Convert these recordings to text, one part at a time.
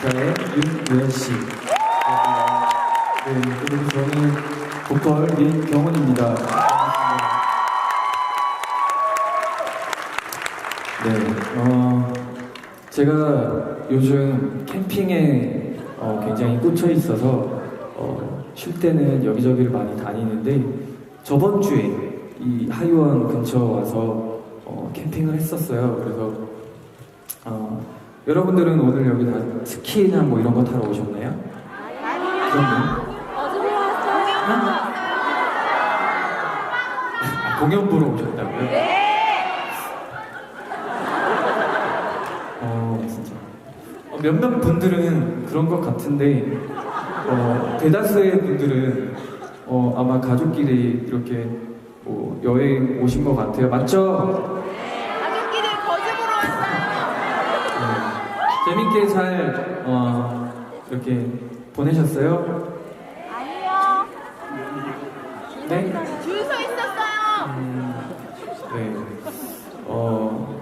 기타의 윤우현 씨. 네, 그리고 저는 보컬 민경훈입니다. 네, 어, 제가 요즘 캠핑에 어, 굉장히 꽂혀 있어서 어, 쉴 때는 여기저기를 많이 다니는데 저번 주에 이 하이원 근처 와서 어, 캠핑을 했었어요. 그래서 어, 여러분들은 오늘 여기 다 스키나 뭐 이런 거 타러 오셨나요? 그럼요. 아, 공연 보러 오셨다고요? 어, 진짜. 어, 몇몇 분들은 그런 것 같은데, 어, 대다수의 분들은 어, 아마 가족끼리 이렇게 뭐 여행 오신 것 같아요. 맞죠? 재밌게 잘, 어, 이렇게 보내셨어요? 아니요. 네? 줄 서 있었어요. 음, 네. 어,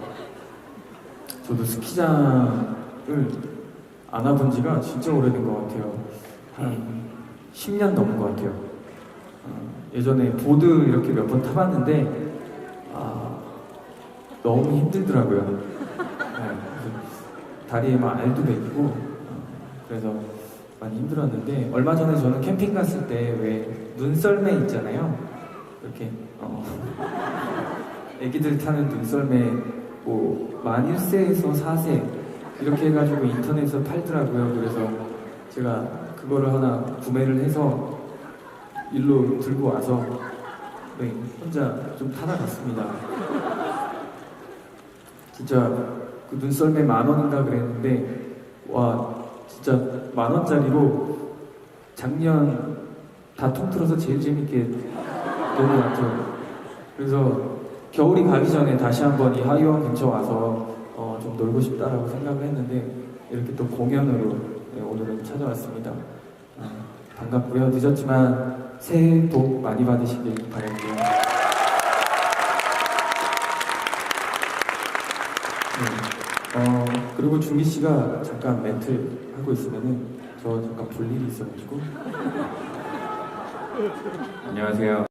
저도 스키장을 안 와본 지가 진짜 오래된 것 같아요. 한 10년 넘은 것 같아요. 어, 예전에 보드 이렇게 몇 번 타봤는데, 아, 너무 힘들더라고요. 다리에 막 알도 어, 그래서 많이 힘들었는데, 얼마 전에 저는 캠핑 갔을 때 왜 눈썰매 있잖아요. 이렇게 어, 애기들 타는 눈썰매 뭐만 1세에서 4세 이렇게 해가지고 인터넷에서 팔더라고요. 그래서 제가 그거를 하나 구매를 해서 일로 들고 와서 네, 혼자 좀 타다 갔습니다. 진짜 그 눈썰매 만 원인가 그랬는데 와 진짜 만 원짜리로 작년 다 통틀어서 제일 재밌게 논것 같아요. 그래서 겨울이 가기 전에 다시 한번 이 하이원 근처 와서 어, 좀 놀고 싶다라고 생각을 했는데 이렇게 또 공연으로 네, 오늘은 찾아왔습니다. 아, 반갑고요. 늦었지만 새해 복 많이 받으시길 바랄게요. 어, 그리고 준기 씨가 잠깐 멘트 하고 있으면은 저 잠깐 볼 일이 있어가지고 안녕하세요.